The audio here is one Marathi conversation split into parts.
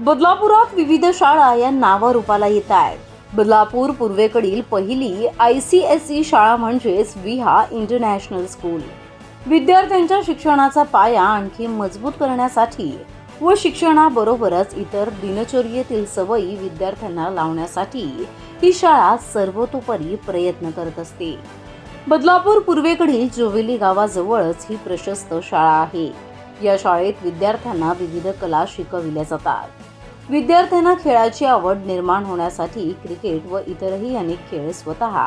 बदलापुरात विविध शाळा या नावारूपाला येत आहेत. बदलापूर पूर्वेकडील पहिली आय सी एस ई शाळा म्हणजेच विहा इंटरनॅशनल स्कूल. विद्यार्थ्यांच्या शिक्षणाचा पाया आणखी मजबूत करण्यासाठी व शिक्षणाबरोबरच इतर दिनचर्येतील सवयी विद्यार्थ्यांना लावण्यासाठी ही शाळा सर्वतोपरी प्रयत्न करत असते. बदलापूर पूर्वेकडील जोवेली गावाजवळच ही प्रशस्त शाळा आहे. या शाळेत विद्यार्थ्यांना विविध कला शिकविल्या जातात. विद्यार्थ्यांना खेळाची आवड निर्माण होण्यासाठी क्रिकेट व इतरही अनेक खेळ स्वतः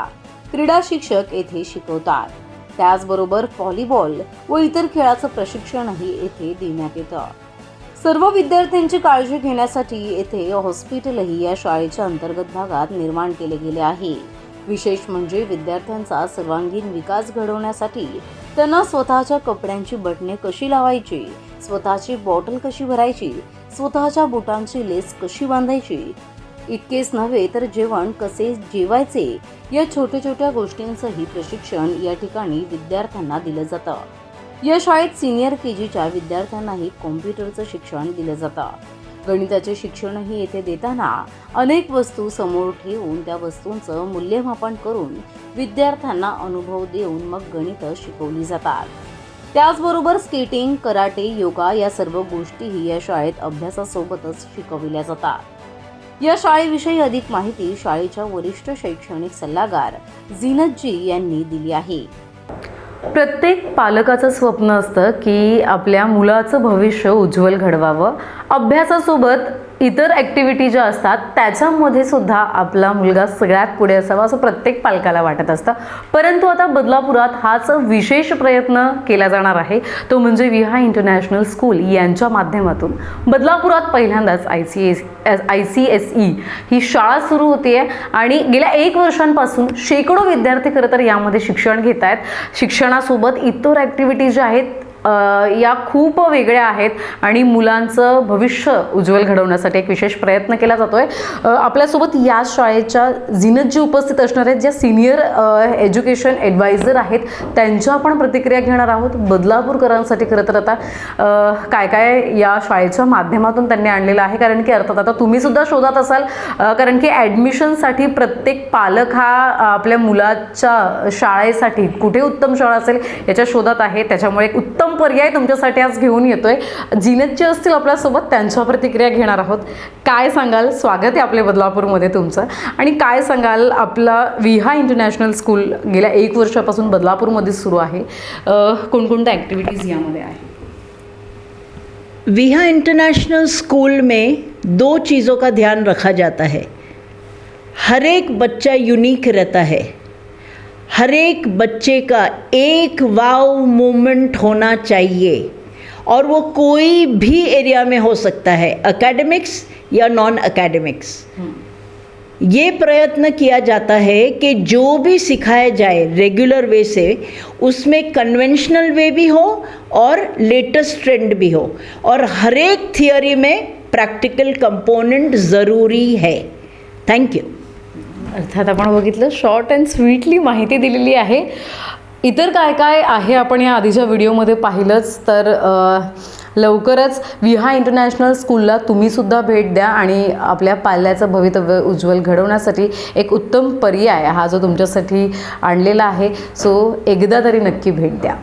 क्रीडा शिक्षक येथे शिकवतात. त्याचबरोबर व्हॉलीबॉल व इतर खेळाचं प्रशिक्षणही येथे देण्यात येतं. सर्व विद्यार्थ्यांची काळजी घेण्यासाठी येथे हॉस्पिटलही या शाळेच्या अंतर्गत भागात निर्माण केले गेले आहे. विशेष म्हणजे विद्यार्थ्यांचा सर्वांगीण विकास घडवण्यासाठी त्यांना स्वतःच्या कपड्यांची बटणे कशी लावायची स्वतःची बॉटल कशी भरायची स्वतःच्या बोटांची लेस कशी बांधायची? इतकेच नव्हे तर जेवण कसे जेवायचे? या छोट्या छोट्या गोष्टींचंही प्रशिक्षण या ठिकाणी विद्यार्थ्यांना दिलं जातं. या शाळेत सिनियर के जीच्या विद्यार्थ्यांनाही कॉम्प्युटरचं शिक्षण दिलं जातं. गणिताचे शिक्षणही येथे देताना अनेक वस्तू समोर ठेवून त्या वस्तूंचं मूल्यमापन करून विद्यार्थ्यांना अनुभव देऊन मग गणितं शिकवली जातात. त्याचबरोबर स्केटिंग कराटे योगा या सर्व गोष्टीही या शाळेत अभ्यासासोबतच शिकविल्या जातात. या शाळेविषयी अधिक माहिती शाळेच्या वरिष्ठ शैक्षणिक सल्लागार झीनतजी यांनी दिली आहे. प्रत्येक पालकाचं स्वप्न असतं की आपल्या मुलाचं भविष्य उज्ज्वल घडवावं. अभ्यासासोबत इतर ॲक्टिव्हिटी ज्या असतात त्याच्यामध्ये सुद्धा आपला मुलगा सगळ्यात पुढे असावा असं प्रत्येक पालकाला वाटत असतं. परंतु आता बदलापुरात हाच विशेष प्रयत्न केला जाणार आहे. तो म्हणजे विहा इंटरनॅशनल स्कूल यांच्या माध्यमातून. बदलापुरात पहिल्यांदाच I C S I C S E ही शाळा सुरू होती आहे आणि गेल्या एक वर्षांपासून शेकडो विद्यार्थी खरं तर यामध्ये शिक्षण घेत आहेत शिक्षणासोबत इतर ॲक्टिव्हिटी ज्या आहेत या खूप वेगळ्या आहेत आणि मुलांचं भविष्य उज्ज्वल घडवण्यासाठी एक विशेष प्रयत्न केला जातो आहे आपल्यासोबत या शाळेच्या जिनत जी उपस्थित असणार आहेत ज्या सिनियर एज्युकेशन ॲडवायझर आहेत त्यांच्या आपण प्रतिक्रिया घेणार आहोत बदलापूरकरांसाठी खरं तर आता. काय काय या शाळेच्या माध्यमातून त्यांनी आणलेलं आहे? कारण की अर्थात आता तुम्हीसुद्धा शोधात असाल कारण की ॲडमिशनसाठी प्रत्येक पालक हा आपल्या मुलाच्या शाळेसाठी कुठे उत्तम शाळा असेल याच्या शोधात आहे. त्याच्यामुळे एक उत्तम पर्याय तुमच्यासाठी आज घेऊन येतोय? जिनतचे असतील आपल्यासोबत त्यांच्या प्रतिक्रिया घेणार आहोत. काय सांगाल? स्वागत आहे आपल्या बदलापूरमध्ये तुमचं. आणि काय सांगाल? आपला विहा इंटरनॅशनल स्कूल गेल्या एक वर्षापासून बदलापूरमध्ये सुरू आहे. कोणकोणत्या ॲक्टिव्हिटीज यामध्ये आहे? विहा इंटरनेशनल स्कूल में दो चीज़ों का ध्यान रखा जाता है. हर एक बच्चा यूनिक रहता है. हर एक बच्चे का एक वाव मोमेंट होना चाहिए। और वो कोई भी एरिया में हो सकता है एकेडमिक्स या नॉन एकेडमिक्स ये प्रयत्न किया जाता है कि जो भी सिखाया जाए रेगुलर वे से उसमें कन्वेंशनल वे भी हो और लेटेस्ट ट्रेंड भी हो। और हर एक थियोरी में प्रैक्टिकल कंपोनेंट ज़रूरी है। थैंक यू अर्थात आपण बघितलं शॉर्ट अँड स्वीटली माहिती दिलेली आहे. इतर काय काय आहे आपण या आधीच्या व्हिडिओमध्ये पाहिलंच तर लवकरच विहा इंटरनॅशनल स्कूलला तुम्हीसुद्धा भेट द्या आणि आपल्या पाल्याचं भवितव्य उज्ज्वल घडवण्यासाठी एक उत्तम पर्याय हा जो तुमच्यासाठी आणलेला आहे. सो एकदा तरी नक्की भेट द्या.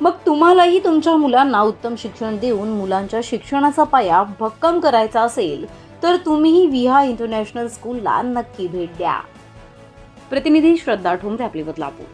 मग तुम्हालाही तुमच्या मुलांना उत्तम शिक्षण देऊन मुलांच्या शिक्षणाचा पाया भक्कम करायचा असेल तर तुम्हीही विहा इंटरनॅशनल स्कूलला नक्की भेट द्या. प्रतिनिधी श्रद्धा ठोंबरे आपली बदलापूर